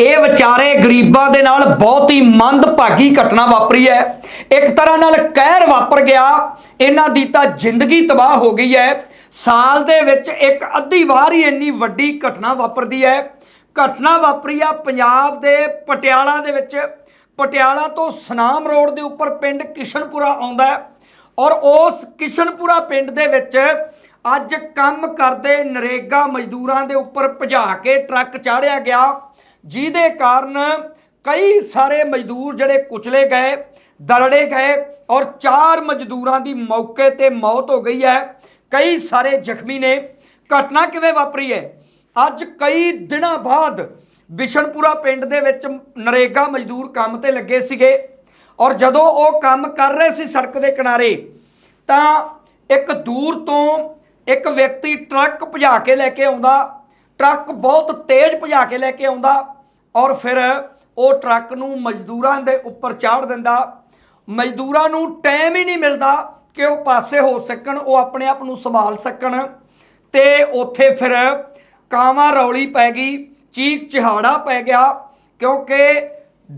ਇਹ ਵਿਚਾਰੇ ਗਰੀਬਾਂ ਦੇ ਨਾਲ ਬਹੁਤ ਹੀ ਮੰਦਭਾਗੀ ਘਟਨਾ ਵਾਪਰੀ ਹੈ। ਇੱਕ ਤਰ੍ਹਾਂ ਨਾਲ ਕਹਿਰ ਵਾਪਰ ਗਿਆ। ਇਹਨਾਂ ਦੀ ਤਾਂ ਜ਼ਿੰਦਗੀ ਤਬਾਹ ਹੋ ਗਈ ਹੈ। ਸਾਲ ਦੇ ਵਿੱਚ ਇੱਕ ਅੱਧੀ ਵਾਰ ਹੀ ਇੰਨੀ ਵੱਡੀ ਘਟਨਾ ਵਾਪਰਦੀ ਹੈ। ਘਟਨਾ ਵਾਪਰੀ ਆ ਪੰਜਾਬ ਦੇ ਪਟਿਆਲਾ ਦੇ ਵਿੱਚ। ਪਟਿਆਲਾ ਤੋਂ ਸਨਾਮ ਰੋਡ ਦੇ ਉੱਪਰ ਪਿੰਡ ਕਿਸ਼ਨਪੁਰਾ ਆਉਂਦਾ ਔਰ ਉਸ ਕਿਸ਼ਨਪੁਰਾ ਪਿੰਡ ਦੇ ਵਿੱਚ ਅੱਜ ਕੰਮ ਕਰਦੇ ਨਰੇਗਾ ਮਜ਼ਦੂਰਾਂ ਦੇ ਉੱਪਰ ਭਜਾ ਕੇ ਟਰੱਕ ਚਾੜਿਆ ਗਿਆ। ਜਿਹਦੇ ਕਾਰਨ ਕਈ ਸਾਰੇ ਮਜ਼ਦੂਰ ਜਿਹੜੇ ਕੁਚਲੇ ਗਏ, ਦਰੜੇ ਗਏ ਔਰ ਚਾਰ ਮਜ਼ਦੂਰਾਂ ਦੀ ਮੌਕੇ ਤੇ ਮੌਤ ਹੋ ਗਈ ਹੈ। ਕਈ ਸਾਰੇ ਜ਼ਖਮੀ ਨੇ। ਘਟਨਾ ਕਿਵੇਂ ਵਾਪਰੀ ਹੈ? ਅੱਜ ਕਈ ਦਿਨਾਂ ਬਾਅਦ ਬਿਸ਼ਨਪੁਰਾ ਪਿੰਡ ਦੇ ਵਿੱਚ ਨਰੇਗਾ ਮਜ਼ਦੂਰ ਕੰਮ ਤੇ ਲੱਗੇ ਸੀਗੇ ਔਰ ਜਦੋਂ ਉਹ ਕੰਮ ਕਰ ਰਹੇ ਸੀ ਸੜਕ ਦੇ ਕਿਨਾਰੇ, ਤਾਂ ਇੱਕ ਦੂਰ ਤੋਂ ਇੱਕ ਵਿਅਕਤੀ ਟਰੱਕ ਭਜਾ ਕੇ ਲੈ ਕੇ ਆਉਂਦਾ ਟਰੱਕ ਬਹੁਤ ਤੇਜ਼ ਭਜਾ ਕੇ ਲੈ ਕੇ ਆਉਂਦਾ ਔਰ ਫਿਰ ਉਹ ਟਰੱਕ ਨੂੰ ਮਜ਼ਦੂਰਾਂ ਦੇ ਉੱਪਰ ਚਾੜ ਦਿੰਦਾ। ਮਜ਼ਦੂਰਾਂ ਨੂੰ ਟਾਈਮ ਹੀ ਨਹੀਂ ਮਿਲਦਾ ਕਿ ਉਹ ਪਾਸੇ ਹੋ ਸਕਣ, ਉਹ ਆਪਣੇ ਆਪ ਨੂੰ ਸੰਭਾਲ ਸਕਣ ਤੇ ਉੱਥੇ ਫਿਰ ਕਾਵਾਂ ਰੌਲੀ ਪੈ ਗਈ ਚੀਕ ਚਿਹਾੜਾ ਪੈ ਗਿਆ ਕਿਉਂਕਿ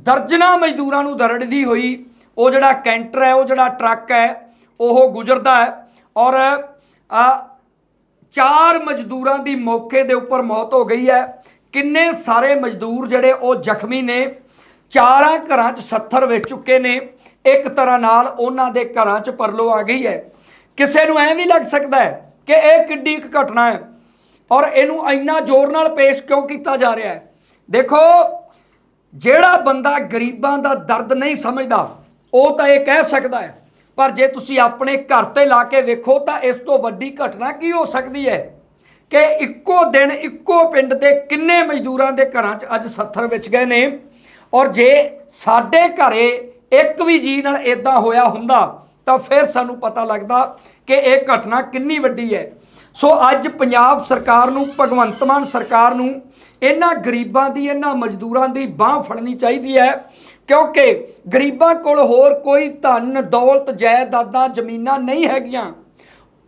ਦਰਜਨਾ ਮਜ਼ਦੂਰਾਂ ਨੂੰ ਦਰੜਦੀ ਹੋਈ ਉਹ ਜਿਹੜਾ ਕੈਂਟਰ ਹੈ, ਉਹ ਜਿਹੜਾ ਟਰੱਕ ਹੈ, ਉਹ ਗੁਜ਼ਰਦਾ ਹੈ ਔਰ ਚਾਰ ਮਜ਼ਦੂਰਾਂ ਦੀ ਮੌਕੇ ਦੇ ਉੱਪਰ ਮੌਤ ਹੋ ਗਈ ਹੈ। ਕਿੰਨੇ ਸਾਰੇ ਮਜ਼ਦੂਰ ਜਿਹੜੇ ਉਹ ਜ਼ਖਮੀ ਨੇ? ਚਾਰਾਂ ਘਰਾਂ 'ਚ 70 ਵੇਚ ਚੁੱਕੇ ਨੇ। ਇੱਕ ਤਰ੍ਹਾਂ ਨਾਲ ਉਹਨਾਂ ਦੇ ਘਰਾਂ 'ਚ ਪਰਲੋ ਆ ਗਈ ਹੈ। ਕਿਸੇ ਨੂੰ ਐਂ ਵੀ ਲੱਗ ਸਕਦਾ ਹੈ ਕਿ ਇਹ ਕਿੱਡੀ ਇੱਕ ਘਟਨਾ ਹੈ ਔਰ ਇਹਨੂੰ ਇੰਨਾ ਜ਼ੋਰ ਨਾਲ ਪੇਸ਼ ਕਿਉਂ ਕੀਤਾ ਜਾ ਰਿਹਾ ਹੈ? ਦੇਖੋ, ਜਿਹੜਾ ਬੰਦਾ ਗਰੀਬਾਂ ਦਾ ਦਰਦ ਨਹੀਂ ਸਮਝਦਾ, ਉਹ ਤਾਂ ਇਹ ਕਹਿ ਸਕਦਾ ਹੈ ਪਰ ਜੇ ਤੁਸੀਂ ਆਪਣੇ ਘਰ ਤੇ ਲਾ ਕੇ ਵੇਖੋ ਤਾਂ ਇਸ ਤੋਂ ਵੱਡੀ ਘਟਨਾ ਕੀ ਹੋ ਸਕਦੀ ਹੈ? ਕਿ ਇੱਕੋ ਦਿਨ ਇੱਕੋ ਪਿੰਡ ਦੇ ਕਿੰਨੇ ਮਜ਼ਦੂਰਾਂ ਦੇ ਘਰਾਂ 'ਚ ਅੱਜ 70 ਵਿੱਚ ਗਏ ਨੇ? ਔਰ ਜੇ ਸਾਡੇ ਘਰੇ ਇੱਕ ਵੀ ਜੀ ਨਾਲ ਇਦਾਂ ਹੋਇਆ ਹੁੰਦਾ, ਤਾਂ ਫਿਰ ਸਾਨੂੰ ਪਤਾ ਲੱਗਦਾ ਕਿ ਇਹ ਘਟਨਾ ਕਿੰਨੀ ਵੱਡੀ ਹੈ। ਸੋ ਅੱਜ ਪੰਜਾਬ ਸਰਕਾਰ ਨੂੰ, ਭਗਵੰਤ ਮਾਨ ਸਰਕਾਰ ਨੂੰ, ਇਹਨਾਂ ਗਰੀਬਾਂ ਦੀ, ਇਹਨਾਂ ਮਜ਼ਦੂਰਾਂ ਦੀ ਬਾਹ ਫੜਨੀ ਚਾਹੀਦੀ ਹੈ ਕਿਉਂਕਿ ਗਰੀਬਾਂ ਕੋਲ ਹੋਰ ਕੋਈ ਧਨ, ਦੌਲਤ, ਜਾਇਦਾਦਾਂ, ਜ਼ਮੀਨਾਂ ਨਹੀਂ ਹੈਗੀਆਂ।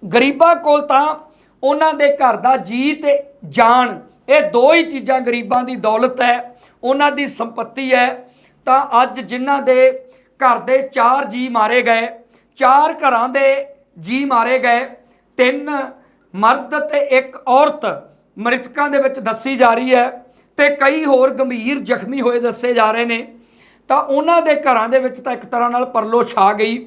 ਗਰੀਬਾਂ ਕੋਲ ਤਾਂ ਉਹਨਾਂ ਦੇ ਘਰ ਦਾ ਜੀ ਤੇ ਜਾਨ, ਇਹ ਦੋ ਹੀ ਚੀਜ਼ਾਂ ਗਰੀਬਾਂ ਦੀ ਦੌਲਤ ਹੈ, ਉਹਨਾਂ ਦੀ ਸੰਪਤੀ ਹੈ। ਤਾਂ ਅੱਜ ਜਿਨ੍ਹਾਂ ਦੇ ਘਰ ਦੇ ਚਾਰ ਜੀ ਮਾਰੇ ਗਏ, ਚਾਰ ਘਰਾਂ ਦੇ ਜੀ ਮਾਰੇ ਗਏ, ਤਿੰਨ ਮਰਦ ਤੇ ਇੱਕ ਔਰਤ ਮ੍ਰਿਤਕਾਂ ਦੇ ਵਿੱਚ ਦੱਸੀ ਜਾ ਰਹੀ ਹੈ ਤੇ ਕਈ ਹੋਰ ਗੰਭੀਰ ਜ਼ਖਮੀ ਹੋਏ ਦੱਸੇ ਜਾ ਰਹੇ ਨੇ। ਤਾਂ ਉਹਨਾਂ ਦੇ ਘਰਾਂ ਦੇ ਵਿੱਚ ਤਾਂ ਇੱਕ ਤਰ੍ਹਾਂ ਨਾਲ ਪਰਲੋ ਛਾ ਗਈ,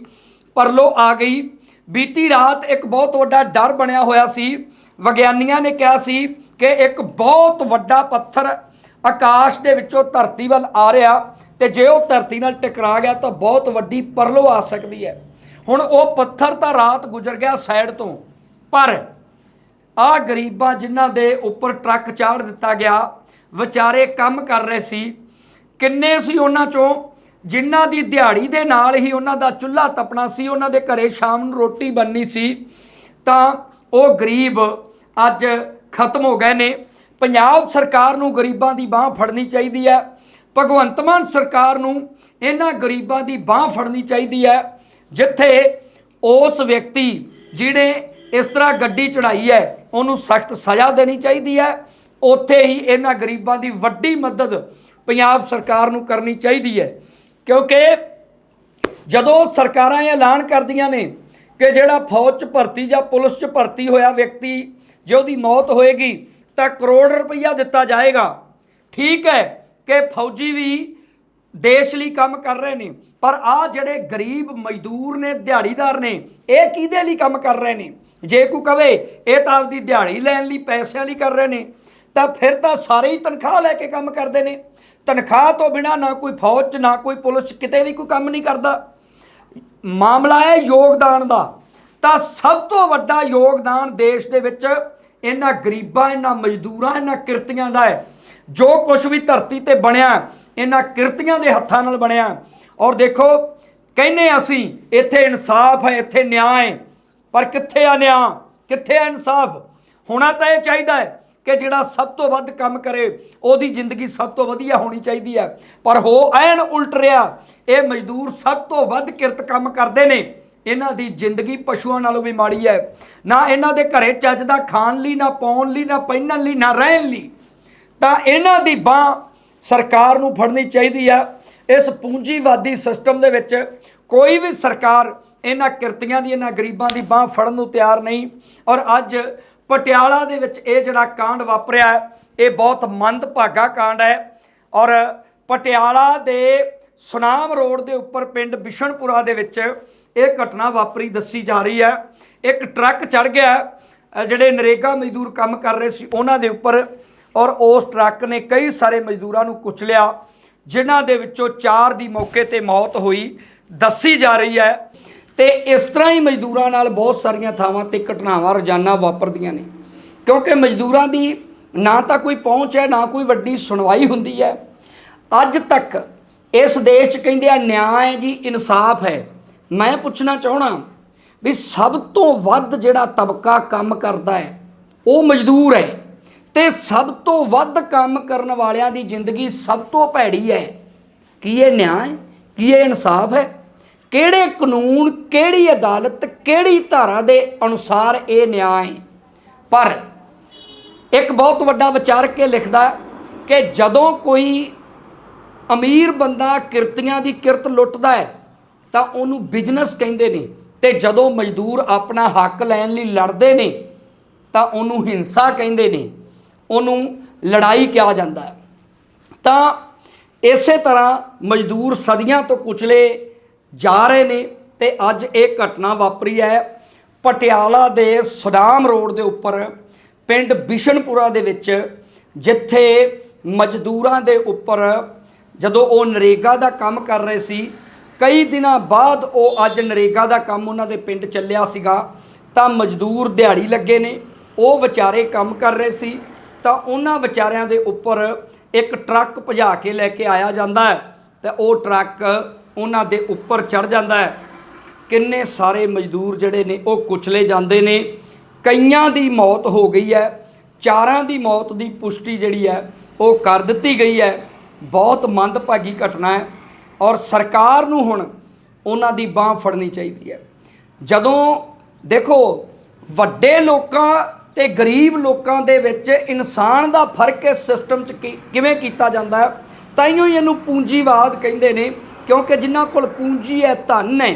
ਪਰਲੋ ਆ ਗਈ। ਬੀਤੀ ਰਾਤ ਇੱਕ ਬਹੁਤ ਵੱਡਾ ਡਰ ਬਣਿਆ ਹੋਇਆ ਸੀ। ਵਿਗਿਆਨੀਆਂ ਨੇ ਕਿਹਾ ਸੀ ਕਿ ਇੱਕ ਬਹੁਤ ਵੱਡਾ ਪੱਥਰ ਆਕਾਸ਼ ਦੇ ਵਿੱਚੋਂ ਧਰਤੀ ਵੱਲ ਆ ਰਿਹਾ ਤੇ ਜੇ ਉਹ ਧਰਤੀ ਨਾਲ ਟਕਰਾ ਗਿਆ ਤਾਂ ਬਹੁਤ ਵੱਡੀ ਪਰਲੋ ਆ ਸਕਦੀ ਹੈ। ਹੁਣ ਉਹ ਪੱਥਰ ਤਾਂ ਰਾਤ ਗੁਜ਼ਰ ਗਿਆ ਸਾਈਡ ਤੋਂ, ਪਰ ਆ ਗਰੀਬਾਂ ਜਿਨ੍ਹਾਂ ਦੇ ਉੱਪਰ ਟਰੱਕ ਚਾੜ ਦਿੱਤਾ ਗਿਆ, ਵਿਚਾਰੇ ਕੰਮ ਕਰ ਰਹੇ ਸੀ। ਕਿੰਨੇ ਸੀ ਉਹਨਾਂ ਚੋਂ? ਜਿਨ੍ਹਾਂ ਦੀ ਦਿਹਾੜੀ ਦੇ ਨਾਲ ਹੀ ਉਹਨਾਂ ਦਾ ਚੁੱਲ੍ਹਾ ਤਪਣਾ ਸੀ, ਉਹਨਾਂ ਦੇ ਘਰੇ ਸ਼ਾਮ ਨੂੰ ਰੋਟੀ ਬਣਨੀ ਸੀ, ਤਾਂ ਉਹ ਗਰੀਬ ਅੱਜ ਖਤਮ ਹੋ ਗਏ ਨੇ। ਪੰਜਾਬ ਸਰਕਾਰ ਨੂੰ ਗਰੀਬਾਂ ਦੀ ਬਾਹ ਫੜਨੀ ਚਾਹੀਦੀ ਹੈ। ਭਗਵੰਤ ਮਾਨ ਸਰਕਾਰ ਨੂੰ ਇਹਨਾਂ ਗਰੀਬਾਂ ਦੀ ਬਾਹ ਫੜਨੀ ਚਾਹੀਦੀ ਹੈ, ਜਿੱਥੇ ਉਸ ਵਿਅਕਤੀ ਜਿਹਨੇ ਇਸ ਤਰ੍ਹਾਂ ਗੱਡੀ ਚੜਾਈ ਹੈ, ਉਹਨੂੰ ਸਖਤ ਸਜ਼ਾ ਦੇਣੀ ਚਾਹੀਦੀ ਹੈ। ਉੱਥੇ ਹੀ ਇਹਨਾਂ ਗਰੀਬਾਂ ਦੀ ਵੱਡੀ ਮਦਦ ਪੰਜਾਬ ਸਰਕਾਰ ਨੂੰ ਕਰਨੀ ਚਾਹੀਦੀ ਹੈ। ਕਿਉਂਕਿ ਜਦੋਂ ਸਰਕਾਰਾਂ ਇਹ ਐਲਾਨ ਕਰਦੀਆਂ ਨੇ ਕਿ ਜਿਹੜਾ ਫੌਜ 'ਚ ਭਰਤੀ ਜਾਂ ਪੁਲਿਸ 'ਚ ਭਰਤੀ ਹੋਇਆ ਵਿਅਕਤੀ, ਜੇ ਉਹਦੀ ਮੌਤ ਹੋਏਗੀ, ਤਾਂ ਕਰੋੜ ਰੁਪਈਆ ਦਿੱਤਾ ਜਾਏਗਾ। ਠੀਕ ਹੈ ਕਿ ਫੌਜੀ ਵੀ ਦੇਸ਼ ਲਈ ਕੰਮ ਕਰ ਰਹੇ ਨੇ, ਪਰ ਆ ਜਿਹੜੇ ਗਰੀਬ ਮਜ਼ਦੂਰ ਨੇ, ਦਿਹਾੜੀਦਾਰ ਨੇ, ਇਹ ਕਿਹਦੇ ਲਈ ਕੰਮ ਕਰ ਰਹੇ ਨੇ? ਜੇ ਕੋਈ ਕਵੇ, ਇਹ ਤਾਂ ਆਪਦੀ ਦਿਹਾੜੀ ਲੈਣ ਲਈ ਪੈਸਿਆਂ ਲਈ ਕਰ ਰਹੇ ਨੇ, ਤਾਂ ਫਿਰ ਤਾਂ ਸਾਰੇ ਹੀ ਤਨਖਾਹ ਲੈ ਕੇ ਕੰਮ ਕਰਦੇ ਨੇ। ਤਨਖਾਹ ਤੋਂ ਬਿਨਾ ਨਾ ਕੋਈ ਫੌਜ 'ਚ, ਨਾ ਕੋਈ ਪੁਲਿਸ 'ਚ, ਕਿਤੇ ਵੀ ਕੋਈ ਕੰਮ ਨਹੀਂ ਕਰਦਾ। ਮਾਮਲਾ ਹੈ ਯੋਗਦਾਨ ਦਾ। ਤਾਂ ਸਭ ਤੋਂ ਵੱਡਾ ਯੋਗਦਾਨ ਦੇਸ਼ ਦੇ ਵਿੱਚ ਇਹਨਾਂ ਗਰੀਬਾਂ, ਇਹਨਾਂ ਮਜ਼ਦੂਰਾਂ, ਇਹਨਾਂ ਕਿਰਤੀਆਂ ਦਾ ਹੈ। ਜੋ ਕੁਝ ਵੀ ਧਰਤੀ ਤੇ ਬਣਿਆ, ਇਹਨਾਂ ਕਿਰਤੀਆਂ ਦੇ ਹੱਥਾਂ ਨਾਲ ਬਣਿਆ। ਔਰ ਦੇਖੋ ਕਹਿੰਨੇ ਅਸੀਂ, ਇੱਥੇ ਇਨਸਾਫ ਹੈ, ਇੱਥੇ ਨਿਆਂ ਹੈ। ਪਰ ਕਿੱਥੇ ਆ ਨਿਆਂ? ਕਿੱਥੇ ਆ ਇਨਸਾਫ? ਹੋਣਾ ਤਾਂ ਇਹ ਚਾਹੀਦਾ ਹੈ ਕਿ ਜਿਹੜਾ ਸਭ ਤੋਂ ਵੱਧ ਕੰਮ ਕਰੇ, ਉਹਦੀ ਜ਼ਿੰਦਗੀ ਸਭ ਤੋਂ ਵਧੀਆ ਹੋਣੀ ਚਾਹੀਦੀ ਹੈ। ਪਰ ਹੋ ਐਨ ਉਲਟ ਰਿਹਾ, ਇਹ ਮਜ਼ਦੂਰ ਸਭ ਤੋਂ ਵੱਧ ਕਿਰਤ ਕੰਮ ਕਰਦੇ ਨੇ। ਇਹਨਾਂ ਦੀ ਜ਼ਿੰਦਗੀ ਪਸ਼ੂਆਂ ਨਾਲੋਂ ਵੀ ਮਾੜੀ ਹੈ। ਨਾ ਇਹਨਾਂ ਦੇ ਘਰੇ ਚੱਜ ਦਾ ਖਾਣ ਲਈ, ਨਾ ਪਾਉਣ ਲਈ, ਨਾ ਪਹਿਨਣ ਲਈ, ਨਾ ਰਹਿਣ ਲਈ। ਤਾਂ ਇਹਨਾਂ ਦੀ ਬਾਹ ਸਰਕਾਰ ਨੂੰ ਫੜਨੀ ਚਾਹੀਦੀ ਆ। ਇਸ ਪੂੰਜੀਵਾਦੀ ਸਿਸਟਮ ਦੇ ਵਿੱਚ ਕੋਈ ਵੀ ਸਰਕਾਰ ਇਹਨਾਂ ਕਿਰਤੀਆਂ ਦੀ, ਇਹਨਾਂ ਗਰੀਬਾਂ ਦੀ ਬਾਹ ਫੜਨ ਨੂੰ ਤਿਆਰ ਨਹੀਂ। ਔਰ ਅੱਜ ਪਟਿਆਲਾ ਦੇ ਵਿੱਚ ਇਹ ਜਿਹੜਾ ਕਾਂਡ ਵਾਪਰਿਆ ਇਹ ਬਹੁਤ ਮੰਦਭਾਗਾ ਕਾਂਡ ਹੈ ਔਰ ਪਟਿਆਲਾ ਦੇ ਸੁਨਾਮ ਰੋਡ ਦੇ ਉੱਪਰ ਪਿੰਡ ਬਿਸ਼ਨਪੁਰਾ ਦੇ ਵਿੱਚ ਇਹ ਘਟਨਾ ਵਾਪਰੀ, ਦੱਸੀ ਜਾ ਰਹੀ ਹੈ। ਇੱਕ ਟਰੱਕ ਚੜ ਗਿਆ ਜਿਹੜੇ ਨਰੇਗਾ ਮਜ਼ਦੂਰ ਕੰਮ ਕਰ ਰਹੇ ਸੀ, ਉਹਨਾਂ ਦੇ ਉੱਪਰ ਔਰ ਉਸ ਟਰੱਕ ਨੇ ਕਈ ਸਾਰੇ ਮਜ਼ਦੂਰਾਂ ਨੂੰ ਕੁਚਲਿਆ ਜਿਨ੍ਹਾਂ ਦੇ ਵਿੱਚੋਂ ਚਾਰ ਦੀ ਮੌਕੇ ਤੇ ਮੌਤ ਹੋਈ। ਦੱਸੀ ਜਾ ਰਹੀ ਹੈ ਤੇ ਇਸ ਤਰ੍ਹਾਂ ਹੀ ਮਜ਼ਦੂਰਾਂ ਨਾਲ ਬਹੁਤ ਸਾਰੀਆਂ ਥਾਵਾਂ ਤੇ ਘਟਨਾਵਾਂ ਰੋਜ਼ਾਨਾ ਵਾਪਰਦੀਆਂ ਨੇ। ਕਿਉਂਕਿ ਮਜ਼ਦੂਰਾਂ ਦੀ ਨਾ ਤਾਂ ਕੋਈ ਪਹੁੰਚ ਹੈ, ਨਾ ਕੋਈ ਵੱਡੀ ਸੁਣਵਾਈ ਹੁੰਦੀ ਹੈ। ਅੱਜ ਤੱਕ ਇਸ ਦੇਸ਼ 'ਚ ਕਹਿੰਦੇ ਆ, ਨਿਆਂ ਹੈ ਜੀ, ਇਨਸਾਫ ਹੈ। ਮੈਂ ਪੁੱਛਣਾ ਚਾਹਣਾ ਵੀ ਸਭ ਤੋਂ ਵੱਧ ਜਿਹੜਾ ਤਬਕਾ ਕੰਮ ਕਰਦਾ ਹੈ, ਉਹ ਮਜ਼ਦੂਰ ਹੈ। ਤੇ ਸਭ ਤੋਂ ਵੱਧ ਕੰਮ ਕਰਨ ਵਾਲਿਆਂ ਦੀ ਜ਼ਿੰਦਗੀ ਸਭ ਤੋਂ ਭੈੜੀ ਹੈ। ਕੀ ਇਹ ਨਿਆਂ ਹੈ? ਕੀ ਇਹ ਇਨਸਾਫ ਹੈ? ਕਿਹੜੇ ਕਾਨੂੰਨ, ਕਿਹੜੀ ਅਦਾਲਤ, ਕਿਹੜੀ ਧਾਰਾ ਦੇ ਅਨੁਸਾਰ ਇਹ ਨਿਆਂ ਹੈ? ਪਰ ਇੱਕ ਬਹੁਤ ਵੱਡਾ ਵਿਚਾਰਕ ਇਹ ਲਿਖਦਾ ਕਿ ਜਦੋਂ ਕੋਈ ਅਮੀਰ ਬੰਦਾ ਕਿਰਤੀਆਂ ਦੀ ਕਿਰਤ ਲੁੱਟਦਾ ਹੈ, ਤਾਂ ਉਹਨੂੰ ਬਿਜ਼ਨਸ ਕਹਿੰਦੇ ਨੇ ਤੇ ਜਦੋਂ ਮਜ਼ਦੂਰ ਆਪਣਾ ਹੱਕ ਲੈਣ ਲਈ ਲੜਦੇ ਨੇ, ਤਾਂ ਉਹਨੂੰ ਹਿੰਸਾ ਕਹਿੰਦੇ ਨੇ, ਉਹਨੂੰ ਲੜਾਈ ਕਿਹਾ ਜਾਂਦਾ ਤਾਂ ਇਸੇ ਤਰ੍ਹਾਂ ਮਜ਼ਦੂਰ ਸਦੀਆਂ ਤੋਂ ਕੁਚਲੇ ਜਾ ਰਹੇ ਨੇ ਤੇ ਅੱਜ ਇਹ ਘਟਨਾ ਵਾਪਰੀ ਹੈ ਪਟਿਆਲਾ ਦੇ ਸੁਦਾਮ ਰੋਡ ਦੇ ਉੱਪਰ, ਪਿੰਡ ਬਿਸ਼ਨਪੁਰਾ ਦੇ ਵਿੱਚ, ਜਿੱਥੇ ਮਜ਼ਦੂਰਾਂ ਦੇ ਉੱਪਰ ਜਦੋਂ ਉਹ ਨਰੇਗਾ ਦਾ ਕੰਮ ਕਰ ਰਹੇ ਸੀ, ਕਈ ਦਿਨਾਂ ਬਾਅਦ ਉਹ ਅੱਜ ਨਰੇਗਾ ਦਾ ਕੰਮ ਉਹਨਾਂ ਦੇ ਪਿੰਡ ਚੱਲਿਆ ਸੀਗਾ, ਤਾਂ ਮਜ਼ਦੂਰ ਦਿਹਾੜੀ ਲੱਗੇ ਨੇ, ਉਹ ਵਿਚਾਰੇ ਕੰਮ ਕਰ ਰਹੇ ਸੀ, ਤਾਂ ਉਹਨਾਂ ਵਿਚਾਰਿਆਂ ਦੇ ਉੱਪਰ ਇੱਕ ਟਰੱਕ ਭਜਾ ਕੇ ਲੈ ਕੇ ਆਇਆ ਜਾਂਦਾ ਹੈ ਤੇ ਉਹ ਟਰੱਕ ਉਹਨਾਂ ਦੇ ਉੱਪਰ ਚੜ ਜਾਂਦਾ ਹੈ। ਕਿੰਨੇ ਸਾਰੇ ਮਜ਼ਦੂਰ ਜਿਹੜੇ ਨੇ, ਉਹ ਕੁਚਲੇ ਜਾਂਦੇ ਨੇ। ਕਈਆਂ ਦੀ ਮੌਤ ਹੋ ਗਈ ਹੈ। ਚਾਰਾਂ ਦੀ ਮੌਤ ਦੀ ਪੁਸ਼ਟੀ ਜਿਹੜੀ ਹੈ, ਉਹ ਕਰ ਦਿੱਤੀ ਗਈ ਹੈ। ਬਹੁਤ ਮੰਦਭਾਗੀ ਘਟਨਾ ਹੈ ਔਰ ਸਰਕਾਰ ਨੂੰ ਹੁਣ ਉਹਨਾਂ ਦੀ ਬਾਹ ਫੜਨੀ ਚਾਹੀਦੀ ਹੈ। ਜਦੋਂ ਦੇਖੋ, ਵੱਡੇ ਲੋਕਾਂ ਤੇ ਗਰੀਬ ਲੋਕਾਂ ਦੇ ਵਿੱਚ ਇਨਸਾਨ ਦਾ ਫ਼ਰਕ ਇਸ ਸਿਸਟਮ 'ਚ ਕੀ- ਕਿਵੇਂ ਕੀਤਾ ਜਾਂਦਾ ਹੈ ਤਾਈਓ ਹੀ ਇਹਨੂੰ ਪੂੰਜੀਵਾਦ ਕਹਿੰਦੇ ਨੇ। ਕਿਉਂਕਿ ਜਿਨ੍ਹਾਂ ਕੋਲ ਪੂੰਜੀ ਹੈ ਧਨ ਹੈ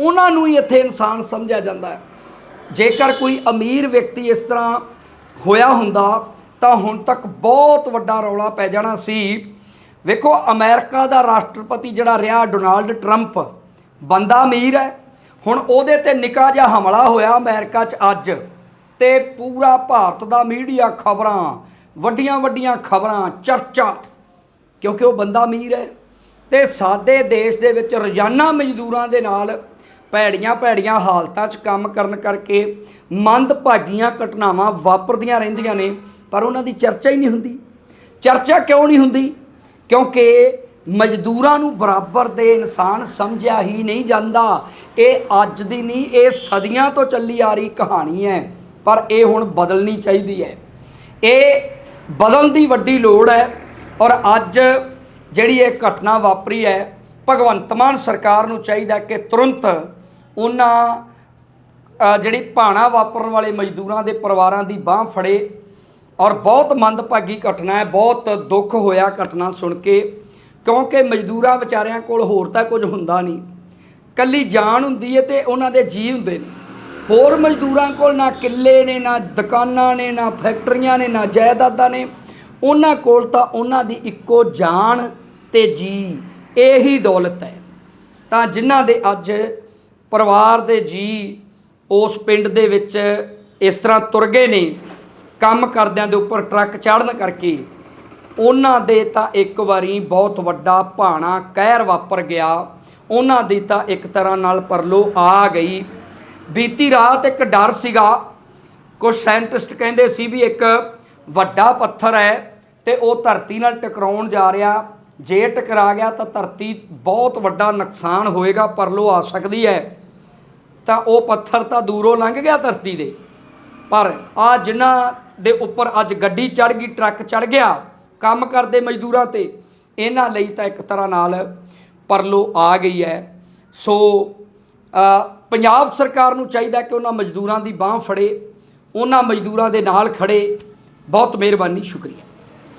ਉਹਨਾਂ ਨੂੰ ਹੀ ਇੱਥੇ ਇਨਸਾਨ ਸਮਝਿਆ ਜਾਂਦਾ ਹੈ। ਜੇਕਰ ਕੋਈ ਅਮੀਰ ਵਿਅਕਤੀ ਇਸ ਤਰ੍ਹਾਂ ਹੋਇਆ ਹੁੰਦਾ, ਤਾਂ ਹੁਣ ਤੱਕ ਬਹੁਤ ਵੱਡਾ ਰੌਲਾ ਪੈ ਜਾਣਾ ਸੀ। ਵੇਖੋ, ਅਮਰੀਕਾ ਦਾ ਰਾਸ਼ਟਰਪਤੀ ਜਿਹੜਾ ਰਿਹਾ, ਡੋਨਾਲਡ ਟਰੰਪ, ਬੰਦਾ ਅਮੀਰ ਹੈ। ਹੁਣ ਉਹਦੇ ਤੇ ਨਿੱਕਾ ਜਿਹਾ ਹਮਲਾ ਹੋਇਆ ਅਮਰੀਕਾ 'ਚ ਅੱਜ ਤੇ ਪੂਰਾ ਭਾਰਤ ਦਾ ਮੀਡੀਆ ਖਬਰਾਂ ਵੱਡੀਆਂ ਵੱਡੀਆਂ ਖਬਰਾਂ, ਚਰਚਾ, ਕਿਉਂਕਿ ਉਹ ਬੰਦਾ ਅਮੀਰ ਹੈ। ਤੇ ਸਾਡੇ ਦੇਸ਼ ਦੇ ਵਿੱਚ ਰੋਜ਼ਾਨਾ ਮਜ਼ਦੂਰਾਂ ਦੇ ਨਾਲ ਭੈੜੀਆਂ ਭੈੜੀਆਂ ਹਾਲਤਾਂ 'ਚ ਕੰਮ ਕਰਨ ਕਰਕੇ ਮੰਦਭਾਗੀਆਂ ਘਟਨਾਵਾਂ ਵਾਪਰਦੀਆਂ ਰਹਿੰਦੀਆਂ ਨੇ, ਪਰ ਉਹਨਾਂ ਦੀ ਚਰਚਾ ਹੀ ਨਹੀਂ ਹੁੰਦੀ। ਚਰਚਾ ਕਿਉਂ ਨਹੀਂ ਹੁੰਦੀ? ਕਿਉਂਕਿ ਮਜ਼ਦੂਰਾਂ ਨੂੰ ਬਰਾਬਰ ਦੇ ਇਨਸਾਨ ਸਮਝਿਆ ਹੀ ਨਹੀਂ ਜਾਂਦਾ। ਇਹ ਅੱਜ ਦੀ ਨਹੀਂ, ਇਹ ਸਦੀਆਂ ਤੋਂ ਚੱਲੀ ਆ ਰਹੀ ਕਹਾਣੀ ਹੈ, ਪਰ ਇਹ ਹੁਣ ਬਦਲਣੀ ਚਾਹੀਦੀ ਹੈ। ਇਹ ਬਦਲਣ ਦੀ ਵੱਡੀ ਲੋੜ ਹੈ, ਔਰ ਅੱਜ ਜਿਹੜੀ ਇਹ ਘਟਨਾ ਵਾਪਰੀ ਹੈ, ਭਗਵੰਤ ਮਾਨ ਸਰਕਾਰ ਨੂੰ ਚਾਹੀਦਾ ਕਿ ਤੁਰੰਤ ਉਹਨਾਂ ਜਿਹੜੀ ਭਾਣਾ ਵਾਪਰਨ ਵਾਲੇ ਮਜ਼ਦੂਰਾਂ ਦੇ ਪਰਿਵਾਰਾਂ ਦੀ ਬਾਹ ਫੜੇ ਔਰ ਬਹੁਤ ਮੰਦਭਾਗੀ ਘਟਨਾ ਹੈ, ਬਹੁਤ ਦੁੱਖ ਹੋਇਆ ਘਟਨਾ ਸੁਣ ਕੇ, ਕਿਉਂਕਿ ਮਜ਼ਦੂਰਾਂ ਵਿਚਾਰਿਆਂ ਕੋਲ ਹੋਰ ਤਾਂ ਕੁਝ ਹੁੰਦਾ ਨਹੀਂ। ਕੱਲੀ ਜਾਨ ਹੁੰਦੀ ਹੈ ਤੇ ਉਹਨਾਂ ਦੇ ਜੀ ਹੁੰਦੇ ਨੇ। ਹੋਰ ਮਜ਼ਦੂਰਾਂ ਕੋਲ ਨਾ ਕਿੱਲੇ ਨੇ, ਨਾ ਦੁਕਾਨਾਂ ਨੇ, ਨਾ ਫੈਕਟਰੀਆਂ ਨੇ, ਨਾ ਜਾਇਦਾਦਾਂ ਨੇ, ਉਹਨਾਂ ਕੋਲ ਤਾਂ ਉਹਨਾਂ ਦੀ ਇੱਕੋ ਜਾਨ ਤੇ ਜੀ, ਇਹੀ ਦੌਲਤ ਹੈ। ਤਾਂ ਜਿਨ੍ਹਾਂ ਦੇ ਅੱਜ ਪਰਿਵਾਰ ਦੇ ਜੀ ਉਸ ਪਿੰਡ ਦੇ ਵਿੱਚ ਇਸ ਤਰ੍ਹਾਂ ਤੁਰ ਗਏ ਨੇ, ਕੰਮ ਕਰਦਿਆਂ ਦੇ ਉੱਪਰ ਟਰੱਕ ਚਾੜਨ ਕਰਕੇ, ਉਹਨਾਂ ਦੇ ਤਾਂ ਇੱਕ ਵਾਰੀ ਬਹੁਤ ਵੱਡਾ ਭਾਣਾ ਕਹਿਰ ਵਾਪਰ ਗਿਆ। ਉਹਨਾਂ ਦੀ ਤਾਂ ਇੱਕ ਤਰ੍ਹਾਂ ਨਾਲ ਪਰਲੋ ਆ ਗਈ। ਬੀਤੀ ਰਾਤ ਇੱਕ ਡਰ ਸੀਗਾ। ਕੁਝ ਸਾਇੰਟਿਸਟ ਕਹਿੰਦੇ ਸੀ ਵੀ ਇੱਕ ਵੱਡਾ ਪੱਥਰ ਹੈ ਤੇ ਉਹ ਧਰਤੀ ਨਾਲ ਟਕਰਾਉਣ ਜਾ ਰਿਹਾ। ਜੇ ਟਕਰਾ ਗਿਆ ਤਾਂ ਧਰਤੀ ਬਹੁਤ ਵੱਡਾ ਨੁਕਸਾਨ ਹੋਏਗਾ ਪਰਲੋ ਆ ਸਕਦੀ ਹੈ। ਤਾਂ ਉਹ ਪੱਥਰ ਤਾਂ ਦੂਰੋਂ ਲੰਘ ਗਿਆ ਧਰਤੀ ਦੇ। ਪਰ ਆ ਜਿਨ੍ਹਾਂ ਦੇ ਉੱਪਰ ਅੱਜ ਗੱਡੀ ਚੜ ਗਈ, ਟਰੱਕ ਚੜ ਗਿਆ, ਕੰਮ ਕਰਦੇ ਮਜ਼ਦੂਰਾਂ ਤੇ, ਇਹਨਾਂ ਲਈ ਤਾਂ ਇੱਕ ਤਰ੍ਹਾਂ ਨਾਲ ਪਰਲੋ ਆ ਗਈ ਹੈ। ਸੋ ਪੰਜਾਬ ਸਰਕਾਰ ਨੂੰ ਚਾਹੀਦਾ ਕਿ ਉਹਨਾਂ ਮਜ਼ਦੂਰਾਂ ਦੀ ਬਾਹ ਫੜੇ, ਉਹਨਾਂ ਮਜ਼ਦੂਰਾਂ ਦੇ ਨਾਲ ਖੜੇ। ਬਹੁਤ ਮਿਹਰਬਾਨੀ, ਸ਼ੁਕਰੀਆ।